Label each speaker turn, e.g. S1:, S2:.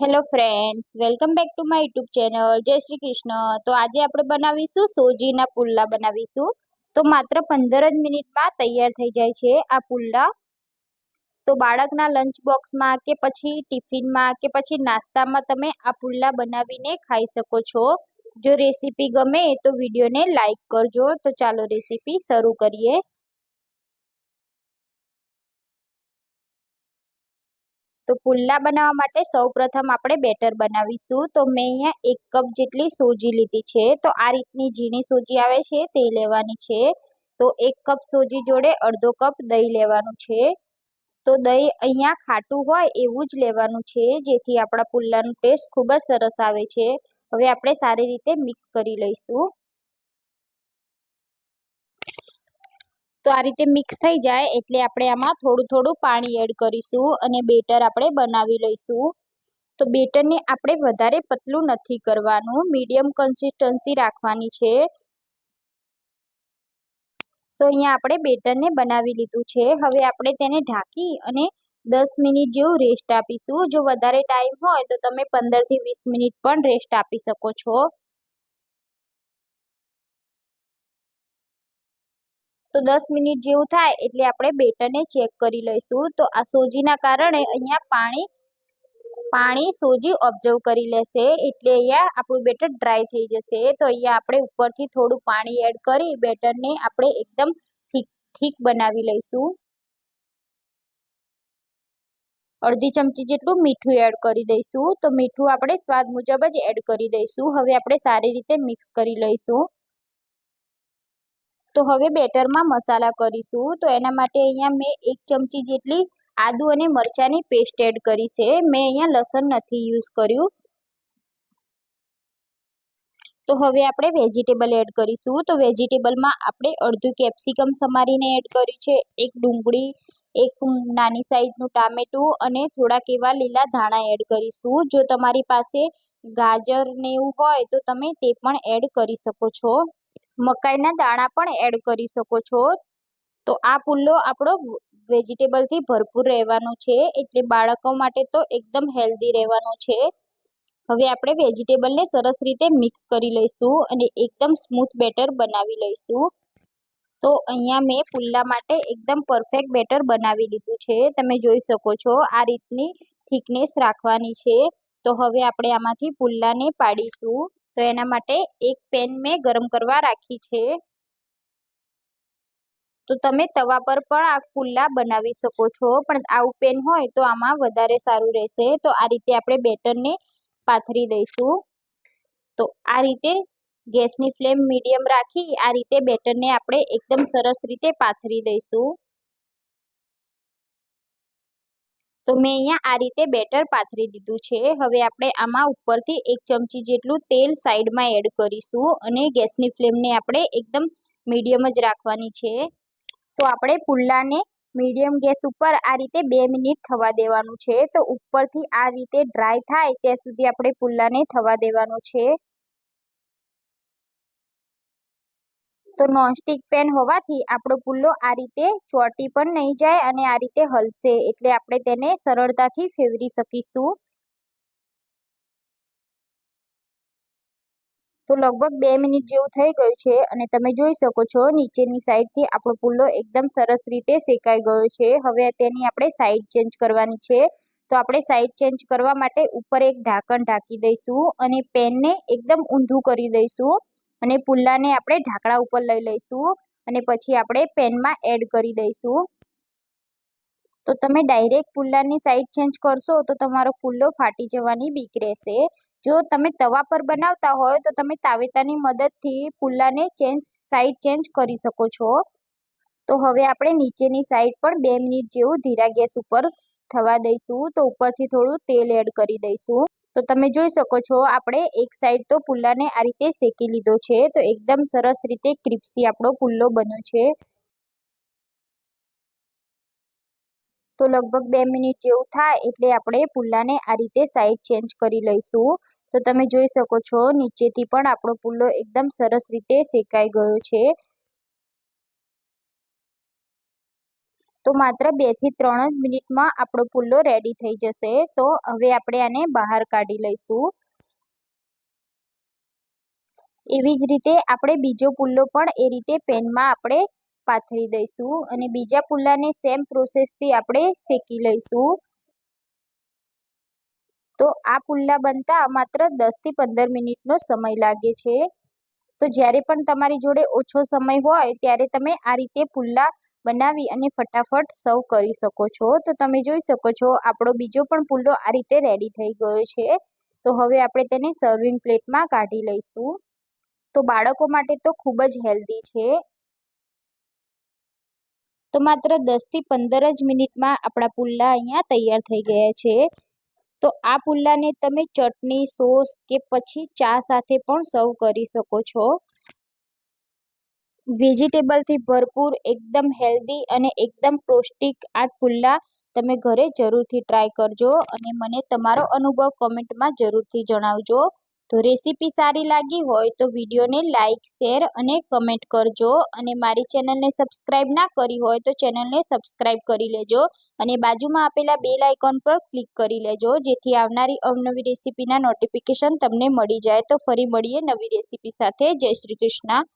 S1: Hello friends welcome back to my YouTube channel જય શ્રી કૃષ્ણ તો આજે આપણે બનાવીશું સોજીના પુલ્લા બનાવીશું. તો માત્ર પંદર જ મિનિટમાં તૈયાર થઈ જાય છે આ પુલ્લા. તો બાળકના લંચ બોક્સમાં કે પછી ટિફિનમાં કે પછી નાસ્તામાં તમે આ પુલ્લા બનાવીને ખાઈ શકો છો. જો રેસીપી ગમે તો વિડીયોને લાઈક કરજો. તો ચાલો રેસીપી શરૂ કરીએ. તો પુલ્લા બનાવવા માટે સૌપ્રથમ આપણે બેટર બનાવીશું. તો મેં અહીંયા એક કપ જેટલી સોજી લીધી છે. તો આ રીતની ઝીણી સોજી આવે છે તે લેવાની છે. તો એક કપ સોજી જોડે અડધો કપ દહીં લેવાનું છે. તો દહીં અહીંયા ખાટું હોય એવું જ લેવાનું છે. જેથી આપણા પુલ્લાનું ટેસ્ટ ખૂબ જ સરસ આવે છે. હવે આપણે સારી રીતે મિક્સ કરી લઈશું. તો આ રીતે મિક્સ થઈ જાય એટલે આપણે આમાં થોડું થોડું પાણી એડ કરીશું અને બેટર આપણે બનાવી લઈશું. તો બેટરને આપણે વધારે પતલું નથી કરવાનું મીડિયમ કન્સિસ્ટન્સી રાખવાની છે. તો અહીંયા આપણે બેટરને બનાવી લીધું છે. હવે આપણે તેને ઢાંકી અને દસ મિનિટ જેવું રેસ્ટ આપીશું. જો વધારે ટાઈમ હોય તો તમે પંદરથી વીસ મિનિટ પણ રેસ્ટ આપી શકો છો. તો દસ મિનિટ જેવું થાય એટલે આપણે બેટરને ચેક કરી લઈશું. તો આ સોજીના કારણે અહીંયા પાણી પાણી સોજી ઓબ્ઝર્વ કરી લેશે. એટલે અહીંયા આપણું બેટર ડ્રાય થઈ જશે. તો અહીંયા આપણે ઉપરથી થોડું પાણી એડ કરી બેટરને આપણે એકદમ ઠીક ઠીક બનાવી લઈશું. અડધી ચમચી જેટલું મીઠું એડ કરી દઈશું. તો મીઠું આપણે સ્વાદ મુજબ જ એડ કરી દઈશું. હવે આપણે સારી રીતે મિક્સ કરી લઈશું. તો હવે બેટરમાં મસાલા કરીશું. તો એના માટે અહીંયા મેં એક ચમચી જેટલી આદુ અને મરચાંની પેસ્ટ એડ કરી છે. મેં અહીંયા લસણ નથી યુઝ કર્યું. તો હવે આપણે વેજીટેબલ એડ કરીશું. તો વેજીટેબલમાં આપણે અડધું કેપ્સિકમ સમારીને એડ કર્યું છે. એક ડુંગળી, એક નાની સાઈઝનું ટામેટું અને થોડાક એવા લીલા ધાણા એડ કરીશું. જો તમારી પાસે ગાજર ને એવું હોય તો તમે તે પણ એડ કરી શકો છો. મકાઈના દાણા પણ એડ કરી શકો છો. તો આ પુલ્લો આપણો વેજીટેબલથી ભરપૂર રહેવાનો છે, એટલે બાળકો માટે તો એકદમ હેલ્ધી રહેવાનો છે. હવે આપણે વેજીટેબલને સરસ રીતે મિક્સ કરી લઈશું અને એકદમ સ્મૂથ બેટર બનાવી લઈશું. તો અહીંયા મેં પુલ્લા માટે એકદમ પરફેક્ટ બેટર બનાવી લીધું છે. તમે જોઈ શકો છો આ રીતની થિકનેસ રાખવાની છે. તો હવે આપણે આમાંથી પુલ્લાને પાડીશું. તો એના માટે એક પેન મેં ગરમ કરવા રાખી છે. તો તમે તવા પર પણ આ પુલ્લા બનાવી શકો છો. પણ આવું પેન હોય તો આમાં વધારે સારું રહેશે. તો આ રીતે આપણે બેટરને પાથરી દઈશું. તો આ રીતે ગેસની ફ્લેમ મીડિયમ રાખી આ રીતે બેટરને આપણે એકદમ સરસ રીતે પાથરી દઈશું. તો મેં અહીંયા આ રીતે બેટર પાથરી દીધું છે. હવે આપણે આમાં ઉપરથી એક ચમચી જેટલું તેલ સાઈડમાં એડ કરીશું અને ગેસની ફ્લેમને આપણે એકદમ મીડિયમ જ રાખવાની છે. તો આપણે પુલ્લાને મીડિયમ ગેસ ઉપર આ રીતે બે મિનિટ થવા દેવાનું છે. તો ઉપરથી આ રીતે ડ્રાય થાય ત્યાં સુધી આપણે પુલ્લાને થવા દેવાનું છે. તો નોનસ્ટિક પેન હોવાથી આપણો પુલ્લો આ રીતે ચોટી પણ નહીં જાય અને આ રીતે હલશે એટલે આપણે તેને સરળતાથી ફેવરી શકીશું. તો લગભગ બે મિનિટ જેવું થઈ ગયું છે અને તમે જોઈ શકો છો નીચેની સાઈડથી આપણો પુલ્લો એકદમ સરસ રીતે શેકાઈ ગયો છે. હવે તેની આપણે સાઈડ ચેન્જ કરવાની છે. તો આપણે સાઈડ ચેન્જ કરવા માટે ઉપર એક ઢાંકણ ઢાંકી દઈશું અને પેનને એકદમ ઊંધું કરી દઈશું. અને પુલ્લાને આપણે ઢાંકણા ઉપર લઈ લઈશું અને પછી આપણે પેનમાં એડ કરી દઈશું. તો તમે ડાયરેક્ટ પુલ્લાની સાઈડ ચેન્જ કરશો તો તમારો પુલ્લો ફાટી જવાની બીક રહેશે. જો તમે તવા પર બનાવતા હોય તો તમે તાવેતાની મદદથી પુલ્લાને ચેન્જ સાઈડ ચેન્જ કરી શકો છો. તો હવે આપણે નીચેની સાઈડ પણ બે મિનિટ જેવું ધીરા ગેસ ઉપર થવા દઈશું. તો ઉપરથી થોડું તેલ એડ કરી દઈશું. તો તમે જોઈ શકો છો, આપણે એક સાઈડ તો પુલ્લાને આ રીતે શેકી લીધો છે, તો એકદમ સરસ રીતે ક્રિપ્સી આપણો પુલ્લો બન્યો છે. તો લગભગ બે મિનિટ જેવું થાય એટલે આપણે પુલ્લાને આ રીતે સાઈડ ચેન્જ કરી લઈશું. તો તમે જોઈ શકો છો, નીચેથી પણ આપણો પુલ્લો એકદમ સરસ રીતે શેકાઈ ગયો છે. તો માત્ર બેથી ત્રણ જ મિનિટમાં આપણો પુલ્લો રેડી થઈ જશે. તો હવે આપણે આને બહાર કાઢી લઈશું. એવી જ રીતે આપણે બીજો પુલ્લો પણ એ રીતે પેનમાં આપણે પાથરી દઈશું અને બીજા પુલ્લાને સેમ પ્રોસેસથી આપણે શેકી લઈશું. તો આ પુલ્લા બનતા માત્ર દસથી પંદર મિનિટનો સમય લાગે છે. તો જ્યારે પણ તમારી જોડે ઓછો સમય હોય, ત્યારે તમે આ રીતે પુલ્લા બનાવી અને ફટાફટ સર્વ કરી શકો છો. તો તમે જોઈ શકો છો, આપણો બીજો પણ પુલ્લો આ રીતે રેડી થઈ ગયો છે. તો હવે આપણે તેને સર્વિંગ પ્લેટમાં કાઢી લઈશું. તો બાળકો માટે તો ખૂબ જ હેલ્ધી છે. તો માત્ર દસથી પંદર જ મિનિટમાં આપણા પુલ્લા અહીંયા તૈયાર થઈ ગયા છે. તો આ પુલ્લાને તમે ચટણી, સોસ કે પછી ચા સાથે પણ સર્વ કરી શકો છો. વેજીટેબલથી ભરપૂર, એકદમ હેલ્ધી અને એકદમ પૌષ્ટિક આ પુલ્લા તમે ઘરે જરૂરથી ટ્રાય કરજો અને મને તમારો અનુભવ કોમેન્ટમાં જરૂરથી જણાવજો. તો રેસીપી સારી લાગી હોય તો વિડીયોને લાઇક શેર અને કમેન્ટ કરજો અને મારી ચેનલને સબસ્ક્રાઈબ ના કરી હોય તો ચેનલને સબસ્ક્રાઈબ કરી લેજો અને બાજુમાં આપેલા બેલ આઇકોન પર ક્લિક કરી લેજો જેથી આવનારી અવનવી રેસીપીના નોટિફિકેશન તમને મળી જાય. તો ફરી મળીએ નવી રેસીપી સાથે. જય શ્રી કૃષ્ણ.